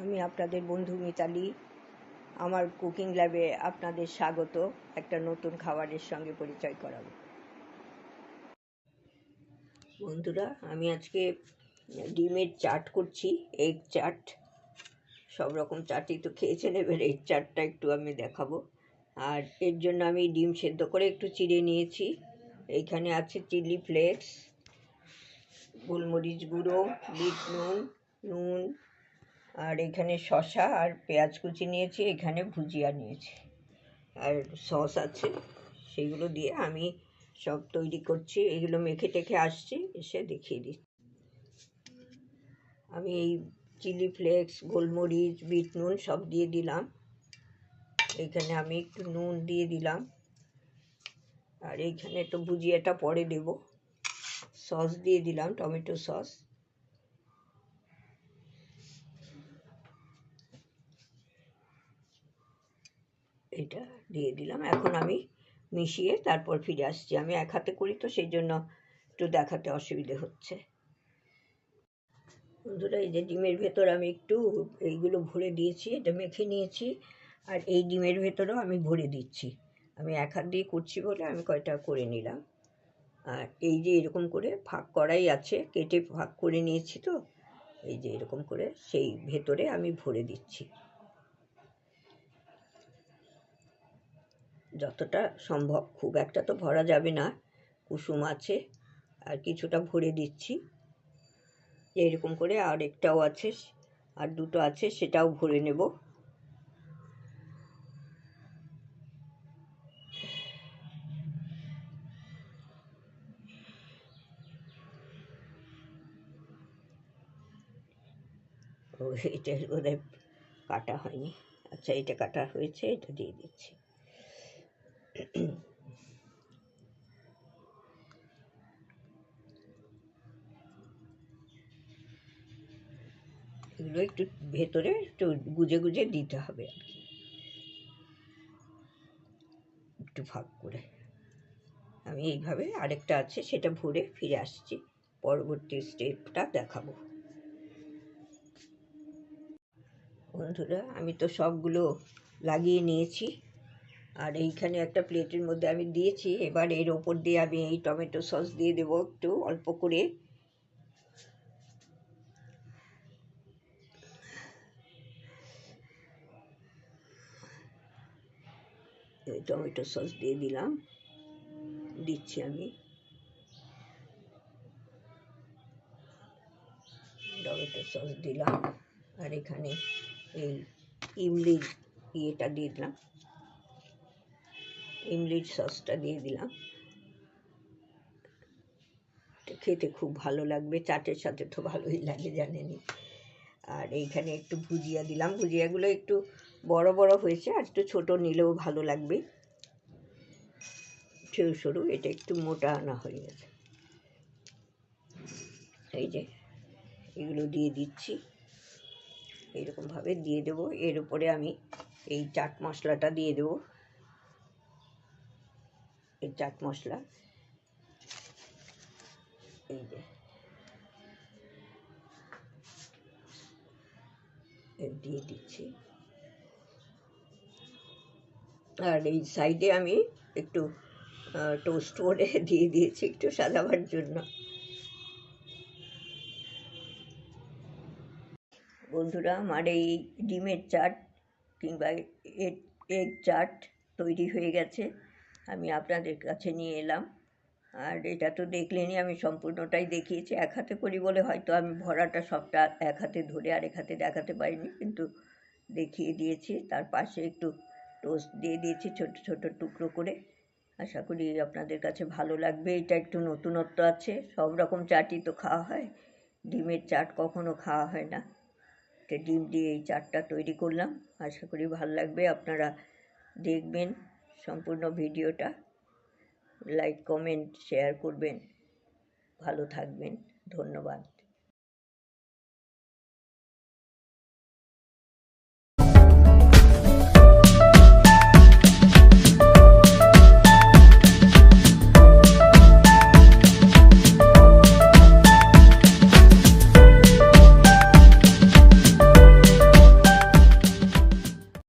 আমি আপনাদের বন্ধু মিতালি। আমার কুকিং ল্যাবে আপনাদের স্বাগত। একটা নতুন খাবারের সঙ্গে পরিচয় করাবো। বন্ধুরা, আমি আজকে ডিমের চাট করছি এগ চাট। সব রকম চাটই তো খেয়েছেন, এবার এগ চাটটা একটু আমি দেখাবো। আর এর জন্য আমি ডিম সেদ্ধ করে একটু চিড়ে নিয়েছি। এইখানে আছে চিলি ফ্লেক্স, গোলমরিচ গুঁড়ো, বিট নুন নুন আর এখানে শশা আর পেঁয়াজ কুচি নিয়েছি, এখানে ভুজিয়া নিয়েছি। আর সস আছে, সেগুলো দিয়ে আমি সব তৈরি করছি, এগুলো মেখে টেখে আসছি, এসে দেখিয়ে দিচ্ছি। আমি এই চিলি ফ্লেক্স, গোলমরিচ, বিট নুন সব দিয়ে দিলাম। এখানে আমি একটু নুন দিয়ে দিলাম। আর এইখানে তো ভুজিয়াটা পরে দেব। সস দিয়ে দিলাম, টমেটো সস। এটা দিয়ে দিলাম। এখন আমি মিশিয়ে তারপর ফিরে আসছি। আমি এক হাতে করি তো সেই জন্য একটু দেখাতে অসুবিধে হচ্ছে। বন্ধুরা, এই যে ডিমের ভেতর আমি একটু এইগুলো ভরে দিয়েছি, এটা মেখে নিয়েছি, আর এই ডিমের ভেতরেও আমি ভরে দিচ্ছি। আমি এক হাত দিয়ে করছি বলে আমি কয়টা করে নিলাম। আর এই যে এরকম করে ফাঁক করাই আছে, কেটে ফাঁক করে নিয়েছি তো, এই যে এরকম করে সেই ভেতরে আমি ভরে দিচ্ছি। যতটা সম্ভব। খুব একটা তো ভরা যাবে না। কুসুম আছে, আর কিছুটা ভরে দিচ্ছি। এরকম করে আর একটাও আছে, আর দুটো আছে, সেটাও ভরে নেব। ও এটা বোধহয় কাটা হয়নি। আচ্ছা এটা কাটা হয়েছে, এটা দিয়ে দিচ্ছি। এগুলো একটু ভেতরে একটু গুজে গুজে দিতে হবে আর কি। একটু ফাঁক করে। আমি এইভাবে আরেকটা আছে, সেটা ভরে ফিরে আসছি। পরবর্তী স্টেপটা দেখাবো। বন্ধুরা, আমি তো সবগুলো লাগিয়ে নিয়েছি। আর এইখানে একটা প্লেটের মধ্যে আমি দিয়েছি। এবার এর ওপর দিয়ে আমি এই টমেটো সস দিয়ে দেবো একটু অল্প করে। টমেটো সস দিয়ে দিলাম। দিচ্ছি আমি। টমেটো সস দিলাম। আর এখানে এই ইমলির ইয়েটা দিয়ে দিলাম। ইমলির সসটা দিয়ে দিলাম। খেতে খুব ভালো লাগবে, চাটের সাথে তো ভালোই লাগে জানেনি আর এইখানে একটু ভুজিয়া দিলাম। ভুজিয়াগুলো একটু বড় বড় হয়েছে, আর একটু ছোটো নিলেও ভালো লাগবে। সরু সরু, এটা একটু মোটা আনা হয়ে গেছে। এই যে, এগুলো দিয়ে দিচ্ছি। এরকমভাবে দিয়ে দেবো। এর উপরে আমি এই চাট মশলাটা দিয়ে দেবো। চাট মশলা। এই যে। দিয়ে দিচ্ছি। আর এই সাইডে আমি একটু টোস্ট করে দিয়ে দিয়েছি একটু সাজাবার জন্য। বন্ধুরা, আমার এই ডিমের চাট কিংবা এগ চাট তৈরি হয়ে গেছে। আমি আপনাদের কাছে নিয়ে এলাম। আর এটা তো দেখলেনই আমি সম্পূর্ণটাই দেখিয়েছি। এক হাতে করি বলে হয়তো আমি ভরাটা সবটা এক হাতে ধরে আরেক হাতে দেখাতে পারিনি, কিন্তু দেখিয়ে দিয়েছি। তার পাশে একটু টোস্ট দিয়ে দিয়েছি ছোট ছোট টুকরো করে। আশা করি আপনাদের কাছে ভালো লাগবে। এটা একটু নতুনত্ব আছে। সব রকম চাটই তো খাওয়া হয়। ডিমের চাট কখনো খাওয়া হয় না। এটা ডিম দিয়ে এই চাটটা তৈরি করলাম। আশা করি ভালো লাগবে। আপনারা দেখবেন। সম্পূর্ণ ভিডিওটা। লাইক কমেন্ট শেয়ার করবেন। ভালো থাকবেন। ধন্যবাদ।